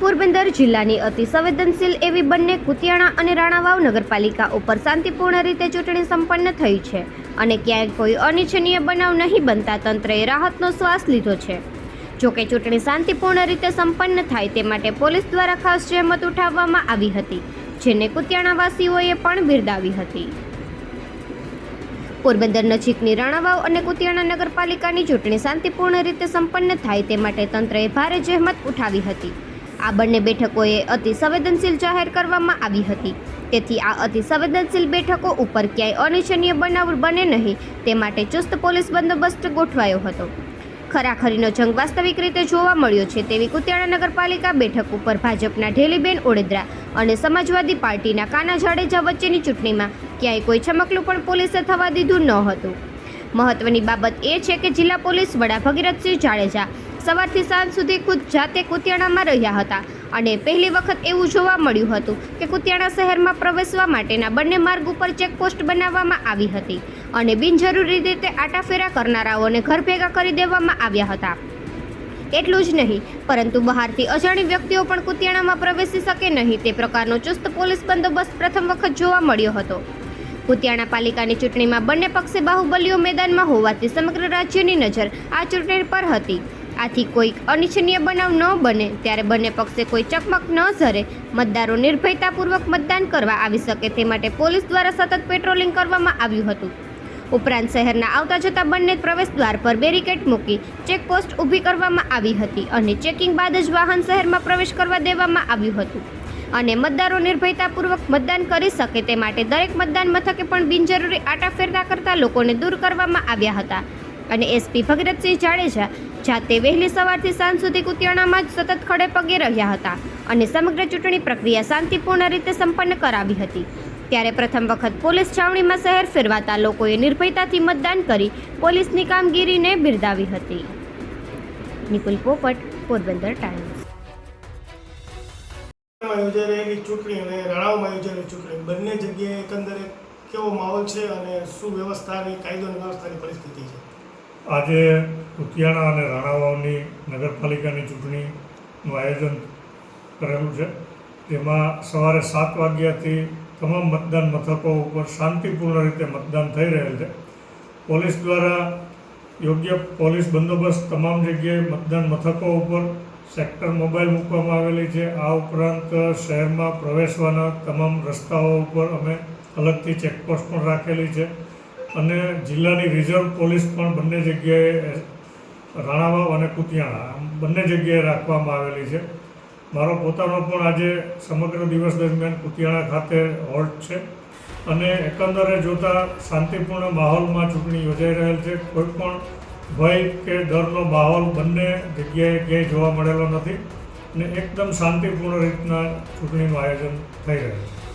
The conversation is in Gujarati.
પોરબંદર જિલ્લાની અતિ સંવેદનશીલ એવી બંને કુતિયાણા અને રાણાવાવ નગરપાલિકા ઉપર શાંતિપૂર્ણ રીતે ચૂંટણી સંપન્ન થઈ છે અને ક્યાંય કોઈ અનિચ્છનીય બનાવ નહીં બનતા તંત્રએ રાહતનો શ્વાસ લીધો છે. જોકે ચૂંટણી શાંતિપૂર્ણ રીતે સંપન્ન થાય તે માટે પોલીસ દ્વારા ખાસ જહેમત ઉઠાવવામાં આવી હતી, જેને કુતિયાણાવાસીઓએ પણ બિરદાવી હતી. પોરબંદર નજીકની રાણાવાવ અને કુતિયાણા નગરપાલિકાની ચૂંટણી શાંતિપૂર્ણ રીતે સંપન્ન થાય તે માટે તંત્રએ ભારે જહેમત ઉઠાવી હતી. આ બંને બેઠકોએ અતિ સંવેદનશીલ જાહેર કરવામાં આવી હતી. તેથી આ અતિ સંવેદનશીલ બેઠકો ઉપર ક્યાંય અનિચ્છનીય બનાવ બને નહીં, તે માટે ચુસ્ત પોલીસ બંદોબસ્ત ગોઠવાયો હતો. ખરાખરીનો જંગ વાસ્તવિક રીતે જોવા મળ્યો છે તેવી કુતિયાણા નગરપાલિકા બેઠક ઉપર ભાજપના ઢેલીબેન ઓડેદરા અને સમાજવાદી પાર્ટીના કાના જાડેજા વચ્ચેની ચૂંટણીમાં ક્યાંય કોઈ ચમકલું પણ પોલીસે થવા દીધું ન હતું. મહત્વની બાબત એ છે કે જિલ્લા પોલીસ વડા ભગીરથસિંહ જાડેજા સવારથી સાંજ સુધી ખુદ જાતે કુતિયાણામાં રહ્યા હતા. અને પહેલી વખત એવું જોવા મળ્યું હતું કે કુતિયાણા શહેરમાં પ્રવેશવા માટેના બંને માર્ગ ઉપર ચેકપોસ્ટ બનાવવામાં આવી હતી અને બિનજરૂરી રીતે આટાફેરા કરનારાઓને ઘર ભેગા કરી દેવામાં આવ્યા હતા. એટલું જ નહીં, પરંતુ બહારથી અજાણી વ્યક્તિઓ પણ કુતિયાણામાં પ્રવેશી શકે નહીં તે પ્રકારનો ચુસ્ત પોલીસ બંદોબસ્ત પ્રથમ વખત જોવા મળ્યો હતો. કુતિયાણા પાલિકાની ચૂંટણીમાં બંને પક્ષે બાહુબલીઓ મેદાનમાં હોવાથી સમગ્ર રાજ્યની નજર આ ચૂંટણી પર હતી. આથી કોઈ અનિચ્છનીય બનાવ ન બને, ત્યારે બંને પક્ષે કોઈ ચકમક ન ઝરે. મતદારો નિર્ભયતાપૂર્વક મતદાન કરવા આવી શકે તે માટે પોલીસ દ્વારા સતત પેટ્રોલિંગ કરવામાં આવ્યું હતું. ઉપરાંત શહેરના આવતા જતા બંને પ્રવેશ દ્વાર પર બેરિકેડ મૂકી ચેકપોસ્ટ ઊભી કરવામાં આવી હતી અને ચેકિંગ બાદ જ વાહન શહેરમાં પ્રવેશ કરવા દેવામાં આવ્યું હતું. અને મતદારો નિર્ભયતાપૂર્વક મતદાન કરી શકે તે માટે દરેક મતદાન મથકે પણ બિનજરૂરી આટાફેરતા કરતા લોકોને દૂર કરવામાં આવ્યા હતા. અને એસપી ભગતસિંહ જાડેજા જાતે વહેલી સવારથી સાંજ સુધી કુતિયાણામાં જ સતત ખડે પગે રહ્યા હતા અને સમગ્ર ચૂંટણી પ્રક્રિયા શાંતિપૂર્ણ રીતે સંપન્ન કરાવી હતી. ત્યારે પ્રથમ વખત પોલીસ છાવણીમાં શહેર ફેરવાતા લોકોએ નિર્ભયતાથી મતદાન કરી પોલીસની કામગીરીને બિરદાવી હતી. નિકુલ પોપટ, પોરબંદર ટાઈમ્સ. યોજાઈ ચૂંટણી અને રાણાઓમાં યોજાયેલી ચૂંટણી બંને જગ્યાએ એકંદરે કેવો માહોલ છે અને શું વ્યવસ્થાની કાયદો વ્યવસ્થાની પરિસ્થિતિ છે? આજે કુતિયાણા અને રાણાવાવની નગરપાલિકાની ચૂંટણીનું આયોજન કરેલું છે. તેમાં સવારે સાત વાગ્યાથી તમામ મતદાન મથકો ઉપર શાંતિપૂર્ણ રીતે મતદાન થઈ રહેલ છે. પોલીસ દ્વારા યોગ્ય પોલીસ બંદોબસ્ત તમામ જગ્યાએ મતદાન મથકો ઉપર સેક્ટર મોબાઈલ મૂકવામાં આવેલી છે. આ ઉપરાંત શહેરમાં પ્રવેશવાના તમામ રસ્તાઓ ઉપર અમે અલગથી ચેકપોસ્ટ પણ રાખેલી છે. અને જિલ્લાની રિઝર્વ પોલીસ પણ બંને જગ્યાએ, રાણાવાવ અને કુતિયાણા બંને જગ્યાએ રાખવામાં આવેલી છે. મારો પોતાનો પણ આજે સમગ્ર દિવસ દરમિયાન કુતિયાણા ખાતે હોલ્ટ છે. અને એકંદરે જોતા શાંતિપૂર્ણ માહોલમાં ચૂંટણી યોજાઈ રહેલ છે. કોઈ પણ ભય કે ડરનો માહોલ બંને જગ્યાએ ક્યાંય જોવા મળેલો નથી અને એકદમ શાંતિપૂર્ણ રીતના ચૂંટણીનું આયોજન થઈ રહ્યું છે.